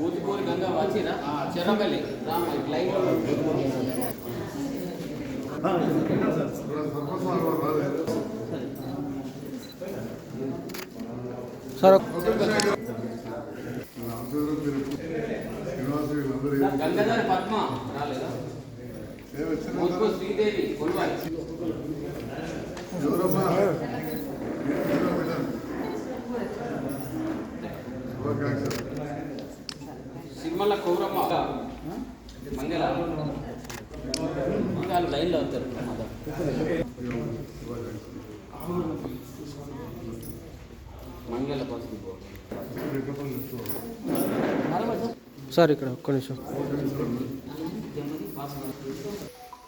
ఊతిపోరి గంగా వచ్చిరా Cherapalli Rama line sir Gangadhara Padma రాలేదా శ్రీదేవి కొలువాయి సిరిమల్ల కౌరమ్మ. మంగళ. ఇంకా లైన్లో వస్తారు మంగళ సార్ ఇక్కడ ఒక్క నిమిషం.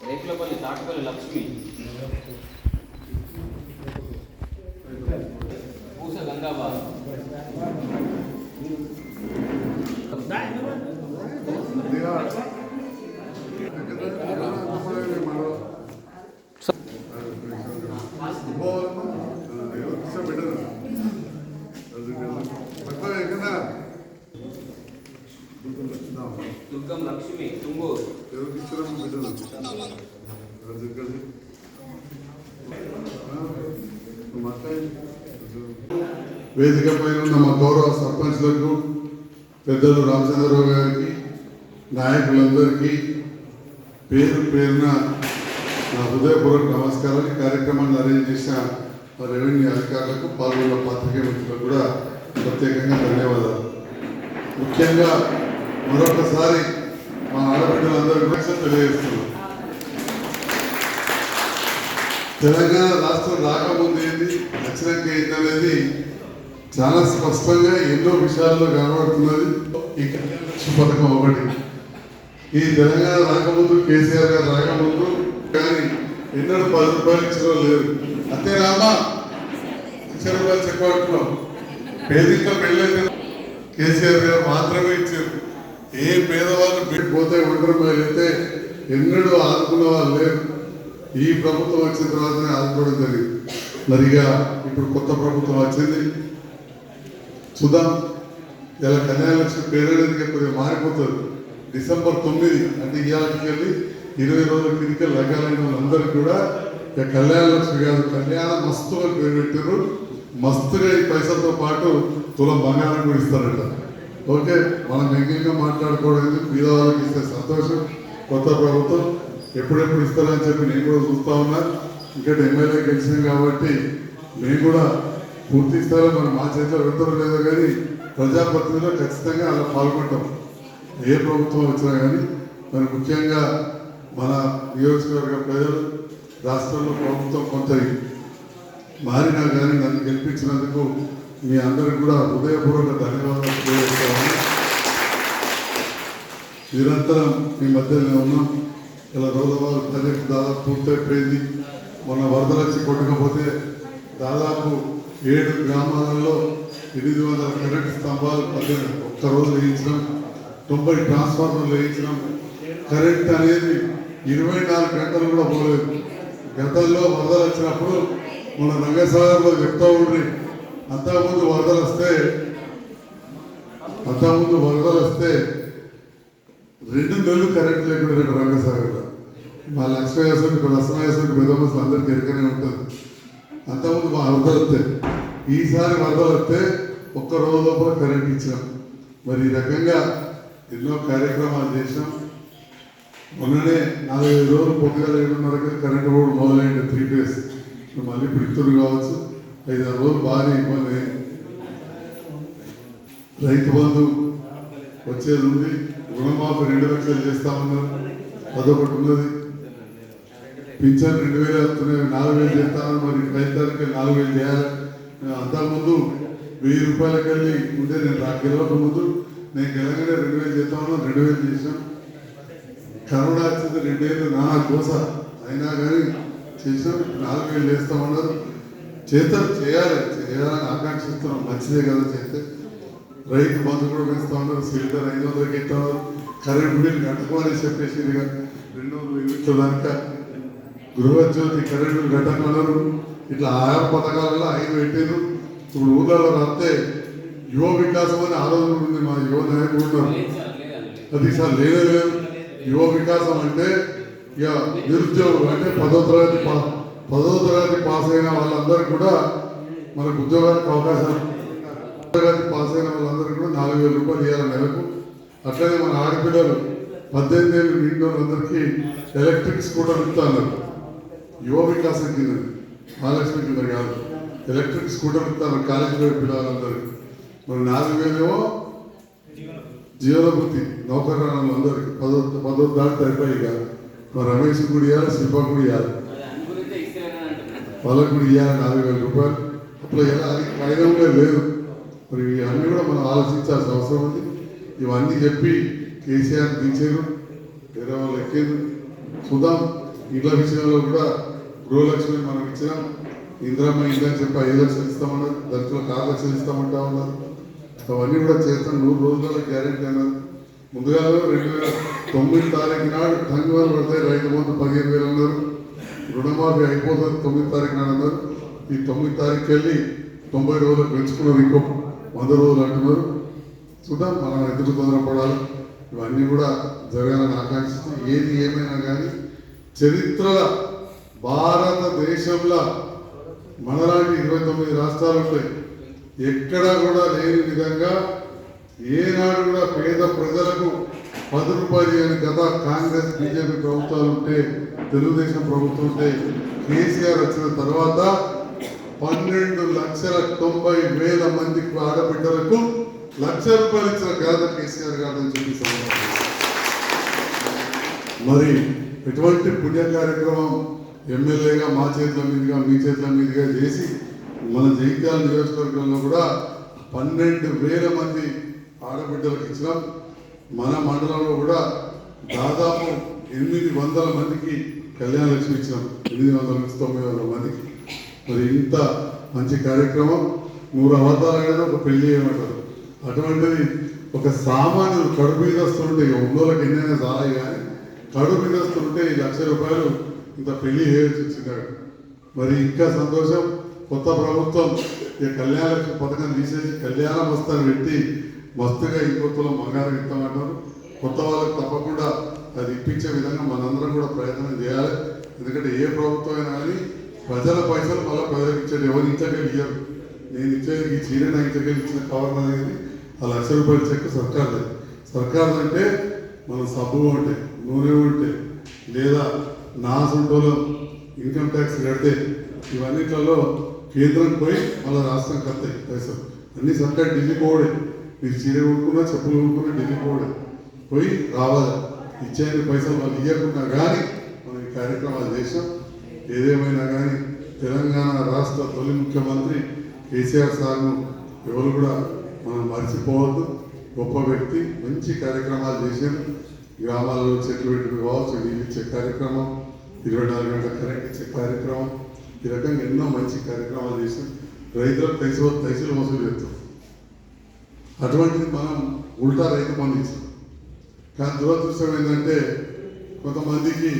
రేకులపల్లి తాటపల్లి లక్ష్మి. పూస గంగాబా దుర్గం లక్ష్మి తుంగూరు వేదిక పైన ఉన్న మా గౌరవ సర్పంచ్లకు పెద్దలు రామచంద్రరావు గారికి నాయకులందరికీ పేరు పేరున నా హృదయపూర్వక నమస్కారాలు. కార్యక్రమాన్ని అరేంజ్ చేసిన రెవెన్యూ అధికారులకు పాల్గొన్న పాత్రికేయ మిత్రులకు కూడా ప్రత్యేకంగా ధన్యవాదాలు. ముఖ్యంగా మరొకసారి మా ఆడబిడ్డలందరూ కూడా తెలియజేస్తున్నాం. తెలంగాణ రాష్ట్రం రాకముందు ఏంది వచ్చినాక ఏంటనేది చాలా స్పష్టంగా ఎన్నో విషయాల్లో కనబడుతున్నది ఈ కళ్యాణ పథకం ఒకటి. ఈ తెలంగాణ రాకముందు కేసీఆర్ గారు రాకముందు కానీ ఎన్నడూ పది రూపాయలు ఇచ్చిన లేరు అంతేనామా లక్ష రూపాయలు చెప్పబడుతున్నాం పేదింట్లో పెళ్ళైతే కేసీఆర్ గారు మాత్రమే ఇచ్చారు. ఏ పేదవాళ్ళు పెట్టి పోతే ఒంటరి అయితే ఎన్నడూ ఆదుకున్న వాళ్ళు లేరు. ఈ ప్రభుత్వం వచ్చిన తర్వాతనే ఆదుకోవడం జరిగింది. మరిగా ఇప్పుడు కొత్త ప్రభుత్వం వచ్చింది. చూద్దాం. ఇలా కన్యాలక్ష్మి కొద్దిగా మారిపోతుంది. డిసెంబర్ తొమ్మిది అంటే ఇవాళకి వెళ్ళి ఇరవై రోజుల కిందకి లగ్గాలైన వాళ్ళందరూ కూడా ఇక కళ్యాణ లక్ష్మి కళ్యాణ మస్తు అని పేరు పెట్టారు మస్తుగా ఈ పైసలతో పాటు తులం బంగారం కూడా ఇస్తారట. ఓకే మనం ఎంగిల్గా మాట్లాడుకోవడం పేదవాళ్ళకి మీద వాళ్ళకి ఇస్తే సంతోషం కొత్త ప్రభుత్వం ఎప్పుడెప్పుడు ఇస్తారని చెప్పి నేను కూడా చూస్తా ఉన్నా. ఇక్కడ ఎమ్మెల్యే గెలిచాం కాబట్టి నేను కూడా పూర్తి స్థాయిలో మనం మా చేతిలో పెడతారో లేదో కానీ ప్రజాప్రతినిధిలో ఖచ్చితంగా అలా పాల్గొంటాం ఏ ప్రభుత్వం వచ్చినా కానీ మరి ముఖ్యంగా మన నియోజకవర్గ ప్రజలు రాష్ట్రంలో ప్రభుత్వం కొంత మారినా కానీ నన్ను గెలిపించినందుకు మీ అందరికి కూడా హృదయపూర్వక ధన్యవాదాలు తెలియజేస్తాను. నిరంతరం మీ మధ్యలో ఉన్నాం. ఇలా రోజువారు ప్రజలకు దాదాపు పూర్తయిపోయింది. మొన్న వరదలు వచ్చి కొట్టకపోతే దాదాపు ఏడు గ్రామాలలో ఎనిమిది వందల కరెంట్ స్తంభాలు పద్దెనిమిది ఒక్క రోజు వేయించడం తొంభై ట్రాన్స్ఫార్మర్లు వేయించడం కరెంట్ అనేది ఇరవై నాలుగు గంటలు కూడా పోలేదు. గతంలో వరదలు వచ్చినప్పుడు మన రంగసాగర్లో చెప్తా ఉండ్రి అంతకుముందు వరదలు వస్తే అంతకుముందు వరదలు వస్తే రెండు నెలలు కరెంట్ లేకుండా రెండు రంగసాగర్లో. మా లక్ష్మయ్యేశ్వరికి ఇప్పుడు లక్ష్మయ్యేశ్వరికి పెద్దమస్తులు అందరికీ ఎరకనే ఉంటుంది అంతకుముందు మా వరదలు వస్తే ఈసారి వరదలు వస్తే ఒక్క రోజు లోపల కరెంట్ ఇచ్చాం. మరి ఈ రకంగా ఎన్నో కార్యక్రమాలు చేసినాం మొన్ననే నాలుగైదు రోజులు పొద్దుగల ఏడున్నరకు కరెంట్ కూడా మొదలైంది త్రీ డేస్ మళ్ళీ ఇప్పుడు కావచ్చు. ఐదు ఆరు రోజులు బాగానే ఇబ్బంది. రైతు బంధు వచ్చేది ఉంది. రుణమాఫీ రెండు లక్షలు చేస్తా ఉన్నారు. అదొకటి ఉన్నది. పింఛన్ రెండు వేలు వస్తున్నాయి నాలుగు వేలు చేస్తాను మరి రైతానికి నాలుగు వేలు చేయాలి. అంతకుముందు వెయ్యి రూపాయలకి వెళ్ళి ఉంటే నేను రా గెలవక ముందు నేను గెలగానే రెండు వేలు చేస్తాను రెండు వేలు చేసాం కరోనా వచ్చింది రెండేళ్ళు నా కోస అయినా కానీ చేసాం నాలుగు వేలు చేస్తామన్నారు. చేస్తాం చేయాలి చేయాలని ఆకాంక్షిస్తున్నాం. మంచిదే కదా చేస్తే. రైతు బంధు కూడా పెంచుతా ఉన్నారు సిలిండర్ ఐదు వందలకి ఇస్తా ఉన్నారు కరెంట్ బిల్ కట్టుకోవాలని చెప్పేసి రెండు వందలు యూనిట్ల దాకా గృహజ్యోతి కరెంటు ఘటనలు ఇట్లా ఆయా పథకాలలో ఐదు పెట్టారు ఇప్పుడు ఊళ్ళలో రాస్తే యువ వికాసం అని ఆలోచన ఉంది మా యువ నాయకులు ఉన్నారు. అది సార్ లేదే లేదు. యువ వికాసం అంటే ఇక నిరుద్యోగులు అంటే పదో తరగతి పా- పదో తరగతి పాస్ అయిన వాళ్ళందరికీ కూడా మనకు ఉద్యోగానికి అవకాశం తరగతి పాస్ అయిన వాళ్ళందరికీ కూడా నాలుగు వేల రూపాయలు ఇవ్వాలి నెలకు. అట్లనే మన ఆడపిల్లలు పద్దెనిమిది ఏళ్ళు నిండిన వాళ్ళందరికీ ఎలక్ట్రిక్ స్కూటర్ ఇస్తున్నారు యువ వికాసం కింద మహాలక్ష్మి కింద కాదు. ఎలక్ట్రిక్ స్కూటర్ తన కాలేజీలో పిల్లలందరికీ మరి నాలుగు వేలేమో జీవనభృతి. నౌకరాలు అందరికి పదో పదో దాటి అయిపోయి ఇక. మరి రమేష్ కూడా ఇవ్వాలి శిల్ప కూడా ఇవ్వాలి వాళ్ళకు కూడా ఇవ్వాలి నాలుగు వేల రూపాయలు? అప్పుడు ఎలా? అది కాయిదంగా లేదు. మరి ఇవన్నీ కూడా మనం ఆలోచించాల్సిన అవసరం ఉంది. ఇవన్నీ చెప్పి కేసీఆర్ దించారు. వేరే వాళ్ళు ఎక్కారు. చూద్దాం. ఇళ్ళ విషయంలో కూడా గృహలక్ష్మి మనం ఇచ్చినాం. ఇందిరామ్మ ఇందని చెప్పి ఐదు లక్షలు ఇస్తామన్నారు. దళితులు ఆరు లక్షలు ఇస్తామంటా ఉన్నారు. అవన్నీ కూడా చేస్తాం. నూరు రోజుల గ్యారెంటీ అన్నారు. ముందుగా రెండు వేల తొమ్మిది తారీఖు నాడు టంగువాలు పడతాయి. రైతు బంధు పదిహేను వేలు అన్నారు. రుణమాఫీ అయిపోతుంది. తొమ్మిది తారీఖు నాడు అన్నారు. ఈ తొమ్మిది తారీఖు వెళ్ళి తొంభై రోజులు పెంచుకున్నారు ఇంకో వంద రోజులు అంటున్నారు. చూద్దాం మనం ఎందుకు తొందరపడాలి ఇవన్నీ కూడా జరగాలని ఆకాంక్షిస్తూ ఏది ఏమైనా కానీ చరిత్రలో భారతదేశంలో మనలాంటి ఇరవై తొమ్మిది రాష్ట్రాలు ఉంటాయి. ఎక్కడా కూడా లేని విధంగా ఏనాడు కూడా పేద ప్రజలకు పది రూపాయలు అని గత కాంగ్రెస్ బీజేపీ ప్రభుత్వాలు ఉంటే తెలుగుదేశం ప్రభుత్వం ఉంటే కేసీఆర్ వచ్చిన తర్వాత పన్నెండు లక్షల తొంభై వేల మంది ఆడబిడ్డలకు లక్ష రూపాయలు ఇచ్చిన ఘనత కేసీఆర్ గారిని చెప్పి మరి ఎటువంటి పుణ్య కార్యక్రమం ఎమ్మెల్యేగా మా చేతుల మీదుగా మీ చేతుల మీదుగా చేసి మన జైత్యాల నియోజకవర్గంలో కూడా పన్నెండు వేల మంది ఆడబిడ్డలకు ఇచ్చినాం. మన మండలంలో కూడా దాదాపు ఎనిమిది వందల మందికి కళ్యాణ లక్ష్మి ఇచ్చినాం. ఎనిమిది వందల నుంచి తొమ్మిది వందల మందికి. మరి ఇంత మంచి కార్యక్రమం. నూరు అవతారాలు అయినా ఒక పెళ్ళి చేయమంటారు. అటువంటిది ఒక సామాన్యుడు కడుపు మీద వస్తుంటే ఇక ఉన్నోళ్ళకి ఎన్నైనా చాలా కానీ కడుపు మీద వస్తుంటే ఈ లక్ష రూపాయలు ఇంత పెళ్ళి చేయాల్సి వచ్చినాడు మరి ఇంకా సంతోషం కొత్త ప్రభుత్వం ఈ కళ్యాణ పథకం తీసేసి కళ్యాణ మస్తాన్ని పెట్టి మస్తుగా ఇంకొత్తలో బంగారం ఇస్తామంటారు. కొత్త వాళ్ళకి తప్పకుండా అది ఇప్పించే విధంగా మనందరం కూడా ప్రయత్నం చేయాలి. ఎందుకంటే ఏ ప్రభుత్వం అయినా కానీ ప్రజల పైసలు మళ్ళీ ప్రజలకు ఇచ్చేది ఎవరు ఇంచకెళ్ళి ఇయ్యరు. నేను ఇచ్చేది ఈ చీర నా ఇంతకెళ్ళి ఇచ్చిన కవర్ అనేది ఆ లక్ష రూపాయల చెక్ సర్కార్ది. సర్కార్ అంటే మన సబ్బు ఉంటే నూనె ఉంటే లేదా నా సొంతలో ఇన్కమ్ ట్యాక్స్ కడితే ఇవన్నిట్లలో కేంద్రం పోయి మళ్ళీ రాష్ట్రం కడతాయి పైసలు అన్ని సర్కార్ ఢిల్లీ పోవడే. మీరు చీర కొనుక్కున్నా చెప్పులు కొనుక్కున్నా ఢిల్లీ పోవడే. పోయి రావాలి. ఇచ్చేది పైసలు వాళ్ళు ఇవ్వకుండా కానీ మనం ఈ కార్యక్రమాలు చేసాం ఏదేమైనా కానీ తెలంగాణ రాష్ట్ర తొలి ముఖ్యమంత్రి కేసీఆర్ సార్ను ఎవరు కూడా మనం మర్చిపోవద్దు. గొప్ప వ్యక్తి మంచి కార్యక్రమాలు చేశారు. గ్రామాల్లో చెట్లు పెట్టుకు కావచ్చు నీళ్ళు ఇచ్చే కార్యక్రమం. ఇరవై నాలుగు గంటల కరెంట్ ఇచ్చే కార్యక్రమం ఈ రకంగా ఎన్నో మంచి కార్యక్రమాలు చేశాం రైతులకు తైసు తైసులు వసూలు చేస్తాం. అటువంటిది మనం ఉల్టా రైతు బంధు ఇచ్చాం కానీ దురదృష్టం ఏంటంటే కొంతమందికి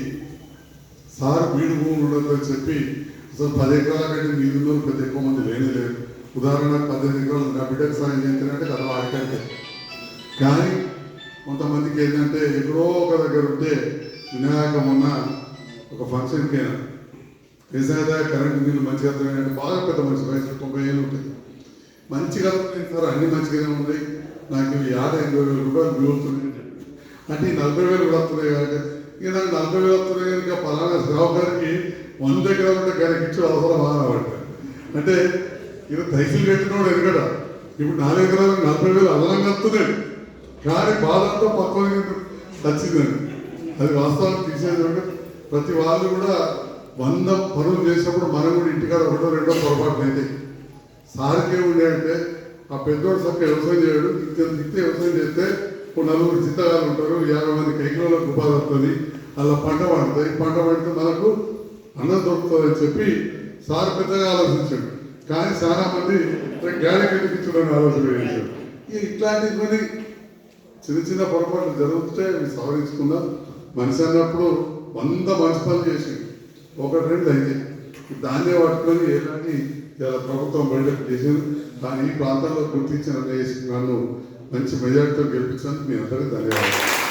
సార్ వీడు భూమి ఉండదని చెప్పి అసలు పది ఎకరాల కంటే నీళ్ళు ఉన్న పెద్ద ఎక్కువ మంది లేనే లేరు. ఉదాహరణకు పద్దెనిమిది ఎకరాలు నా బిడ్డకు సాయం చేయించారంటే కదా ఆడికంటే కానీ కొంతమందికి ఏంటంటే ఎక్కడో ఒక దగ్గర ఉంటే వినాయక మొన్న ఒక ఫంక్షన్కి అయినా నిజంగా కరెంటు నీళ్ళు మంచిగా అర్థమైనా బాగా పెద్ద మనిషి వయసు తొంభై ఏళ్ళు ఉంటాయి మంచిగా ఉన్నాయి సార్ అన్ని మంచిగానే ఉన్నాయి. నాకు యాభై ఎనభై వేల రూపాయలు మిగులుతున్నాయి అంటే ఈ నలభై వేలు కూడా వస్తున్నాయి కాబట్టి ఇక నాకు నలభై వేలు వస్తున్నాయి కనుక పలానా శ్రావకారికి వంద ఎకరాలు ఉంటే గారికి ఇచ్చి అవసరం అనమాట. అంటే ఇది తైసులు పెట్టినోడు ఎరగడ ఇప్పుడు నాలుగు ఎకరాలు నలభై వేలు అదనంగా వస్తున్నాయి. కానీ బాధంతో పక్కన వచ్చిందండి అది వాస్తవానికి తీసేది ప్రతి వాళ్ళు కూడా వంద పనులు చేసినప్పుడు మనం కూడా ఇంటికాడ ఒకటో రెండో పొరపాటు అయితే సార్కి ఏముండే అంటే ఆ పెద్దోడు సక్క వ్యవసాయం చేయడు ఇంత ఇంత వ్యవసాయం చేస్తే ఓ నలుగురు చిత్తగాలు ఉంటారు యాభై మంది కైకిలోలకు ఉపాధి వస్తుంది అలా పంట పండుతుంది పంట పండితే మనకు అన్నం దొరుకుతుంది అని చెప్పి సార్ పెద్దగా ఆలోచించాడు. కానీ చాలా మంది గాలి కట్టించడానికి ఆలోచన చేశాడు ఇట్లాంటి కొన్ని చిన్న చిన్న పొరపాట్లు జరుగుతుంటే అవి సవరించుకుందాం. మనిషి అన్నప్పుడు వంద మంచి చేసి ఒకటి రెండు అయింది. దాన్నే పట్టుకొని ఏలాంటి ఇలా ప్రభుత్వం బయటకు చేసింది కానీ ఈ ప్రాంతాల్లో గుర్తించిన నన్ను మంచి మెజార్టీతో గెలిపించినందుకు మీ అందరికీ ధన్యవాదాలు.